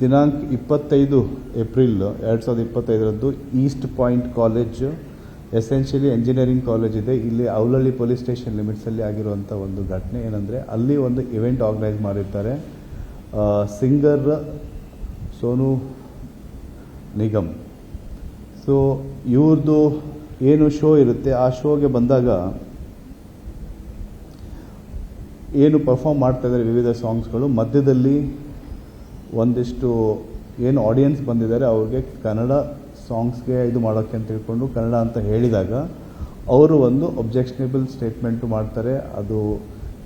ದಿನಾಂಕ ಇಪ್ಪತ್ತೈದು ಏಪ್ರಿಲ್ ಎರಡು ಸಾವಿರದ ಇಪ್ಪತ್ತೈದರಂದು East Point college, essentially engineering college ಇದೆ. ಇಲ್ಲಿ ಅವಲಳ್ಳಿ ಪೊಲೀಸ್ ಸ್ಟೇಷನ್ ಲಿಮಿಟ್ಸಲ್ಲಿ ಆಗಿರುವಂಥ ಒಂದು ಘಟನೆ ಏನಂದರೆ ಅಲ್ಲಿ ಒಂದು ಇವೆಂಟ್ ಆರ್ಗನೈಸ್ ಮಾಡಿರ್ತಾರೆ. ಸಿಂಗರ್ ಸೋನು ನಿಗಮ್. ಸೊ ಇವ್ರದ್ದು ಏನು ಶೋ ಇರುತ್ತೆ, ಆ ಶೋಗೆ ಬಂದಾಗ ಏನು ಪರ್ಫಾರ್ಮ್ ಮಾಡ್ತಾ ಇದ್ದಾರೆ ವಿವಿಧ ಸಾಂಗ್ಸ್ಗಳು. ಮಧ್ಯದಲ್ಲಿ ಒಂದಿಷ್ಟು ಏನು ಆಡಿಯನ್ಸ್ ಬಂದಿದ್ದಾರೆ, ಅವ್ರಿಗೆ ಕನ್ನಡ ಸಾಂಗ್ಸ್ಗೆ ಇದು ಮಾಡೋಕ್ಕೆ ಅಂತ ತಿಳ್ಕೊಂಡು ಕನ್ನಡ ಅಂತ ಹೇಳಿದಾಗ ಅವರು ಒಂದು ಒಬ್ಜೆಕ್ಷನೇಬಲ್ ಸ್ಟೇಟ್ಮೆಂಟು ಮಾಡ್ತಾರೆ. ಅದು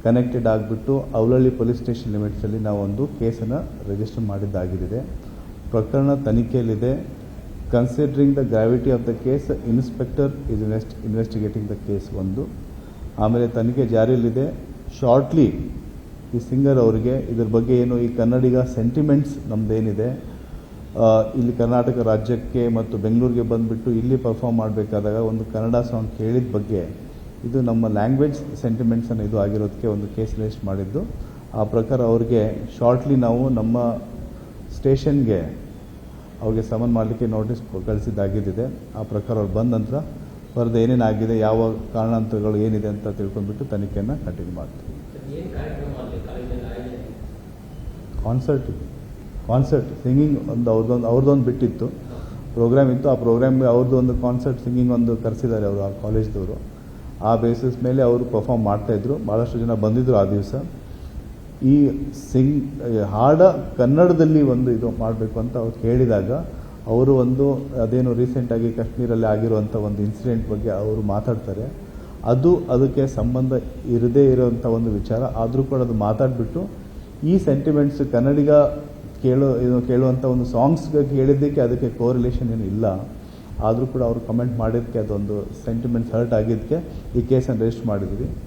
ಕನೆಕ್ಟೆಡ್ ಆಗಿಬಿಟ್ಟು ಅವಲಳ್ಳಿ ಪೊಲೀಸ್ ಸ್ಟೇಷನ್ ಲಿಮಿಟ್ಸಲ್ಲಿ ನಾವೊಂದು ಕೇಸನ್ನು ರಿಜಿಸ್ಟರ್ ಮಾಡಿದ್ದಾಗಿದೆ ಪ್ರಕರಣ ತನಿಖೆಯಲ್ಲಿದೆ. Considering the gravity of the case inspector is invest investigating the case ಒಂದು. ಆಮೇಲೆ ತನಿಖೆ ಜಾರಿಯಲ್ಲಿದೆ. ಶಾರ್ಟ್ಲಿ ಈ ಸಿಂಗರ್ ಅವರಿಗೆ ಇದ್ರ ಬಗ್ಗೆ ಏನು ಈ ಕನ್ನಡಿಗ ಸೆಂಟಿಮೆಂಟ್ಸ್ ನಮ್ಮದೇನಿದೆ ಇಲ್ಲಿ ಕರ್ನಾಟಕ ರಾಜ್ಯಕ್ಕೆ ಮತ್ತು ಬೆಂಗಳೂರಿಗೆ ಬಂದುಬಿಟ್ಟು ಇಲ್ಲಿ ಪರ್ಫಾರ್ಮ್ ಮಾಡಬೇಕಾದಾಗ ಒಂದು ಕನ್ನಡ ಸಾಂಗ್ ಕೇಳಿದ ಬಗ್ಗೆ ಇದು ನಮ್ಮ ಲ್ಯಾಂಗ್ವೇಜ್ ಸೆಂಟಿಮೆಂಟ್ಸನ್ನು ಇದು ಆಗಿರೋದಕ್ಕೆ ಒಂದು ಕೇಸ್ ರಿಜಿಸ್ಟ್ ಮಾಡಿದ್ದು. ಆ ಪ್ರಕಾರ ಅವ್ರಿಗೆ ಶಾರ್ಟ್ಲಿ ನಾವು ನಮ್ಮ ಸ್ಟೇಷನ್ಗೆ ಅವ್ರಿಗೆ ಸಮನ್ ಮಾಡಲಿಕ್ಕೆ ನೋಟಿಸ್ ಕಳಿಸಿದ್ದಾಗಿದ್ದಿದೆ. ಆ ಪ್ರಕಾರ ಅವ್ರು ಬಂದ ನಂತರ ಬರೆದು ಏನೇನಾಗಿದೆ, ಯಾವ ಕಾರಣಾಂತರಗಳು ಏನಿದೆ ಅಂತ ತಿಳ್ಕೊಂಡ್ಬಿಟ್ಟು ತನಿಖೆಯನ್ನು ಕಂಟಿನ್ಯೂ ಮಾಡ್ತೀವಿ ಏನು ಕಾರ್ಯಕ್ರಮ ಅಲ್ಲಿ ಕಾಲೇಜಲ್ಲಿ ಆಗಿದೆ ಕಾನ್ಸರ್ಟ್ ಕಾನ್ಸರ್ಟ್ ಸಿಂಗಿಂಗ್ ಒಂದು ಅವ್ರದ್ದೊಂದು ಅವ್ರದ್ದೊಂದು ಬಿಟ್ಟಿತ್ತು. ಪ್ರೋಗ್ರಾಮ್ ಇತ್ತು. ಆ ಪ್ರೋಗ್ರಾಮ್ಗೆ ಅವ್ರದ್ದು ಒಂದು ಕಾನ್ಸರ್ಟ್ ಸಿಂಗಿಂಗ್ ಒಂದು ಕರೆಸಿದ್ದಾರೆ ಅವರು ಆ ಕಾಲೇಜ್ದವರು. ಆ ಬೇಸಿಸ್ ಮೇಲೆ ಅವರು ಪರ್ಫಾರ್ಮ್ ಮಾಡ್ತಾಯಿದ್ರು ಭಾಳಷ್ಟು ಜನ ಬಂದಿದ್ದರು ಆ ದಿವಸ. ಈ ಸಿಂಗ್ ಹಾಡ ಕನ್ನಡದಲ್ಲಿ ಒಂದು ಇದು ಮಾಡಬೇಕು ಅಂತ ಅವ್ರು ಹೇಳಿದಾಗ ಅವರು ಒಂದು ಅದೇನು ರೀಸೆಂಟಾಗಿ ಕಾಶ್ಮೀರಲ್ಲಿ ಆಗಿರುವಂಥ ಒಂದು ಇನ್ಸಿಡೆಂಟ್ ಬಗ್ಗೆ ಅವರು ಮಾತಾಡ್ತಾರೆ. ಅದು ಅದಕ್ಕೆ ಸಂಬಂಧ ಇರದೇ ಇರೋವಂಥ ಒಂದು ವಿಚಾರ. ಆದರೂ ಕೂಡ ಅದು ಮಾತಾಡಿಬಿಟ್ಟು ಈ ಸೆಂಟಿಮೆಂಟ್ಸ್ ಕನ್ನಡಿಗ ಕೇಳೋ, ಇದು ಕೇಳುವಂಥ ಒಂದು ಸಾಂಗ್ಸ್ಗೆ ಕೇಳಿದ್ದಕ್ಕೆ ಅದಕ್ಕೆ ಕೋರಿಲೇಷನ್ ಏನು ಇಲ್ಲ. ಆದರೂ ಕೂಡ ಅವರು ಕಮೆಂಟ್ ಮಾಡಿದ್ದಕ್ಕೆ ಅದೊಂದು ಸೆಂಟಿಮೆಂಟ್ಸ್ ಹರ್ಟ್ ಆಗಿದ್ದಕ್ಕೆ ಈ ಕೇಸನ್ನು ರಿಜಿಸ್ಟರ್ ಮಾಡಿದ್ವಿ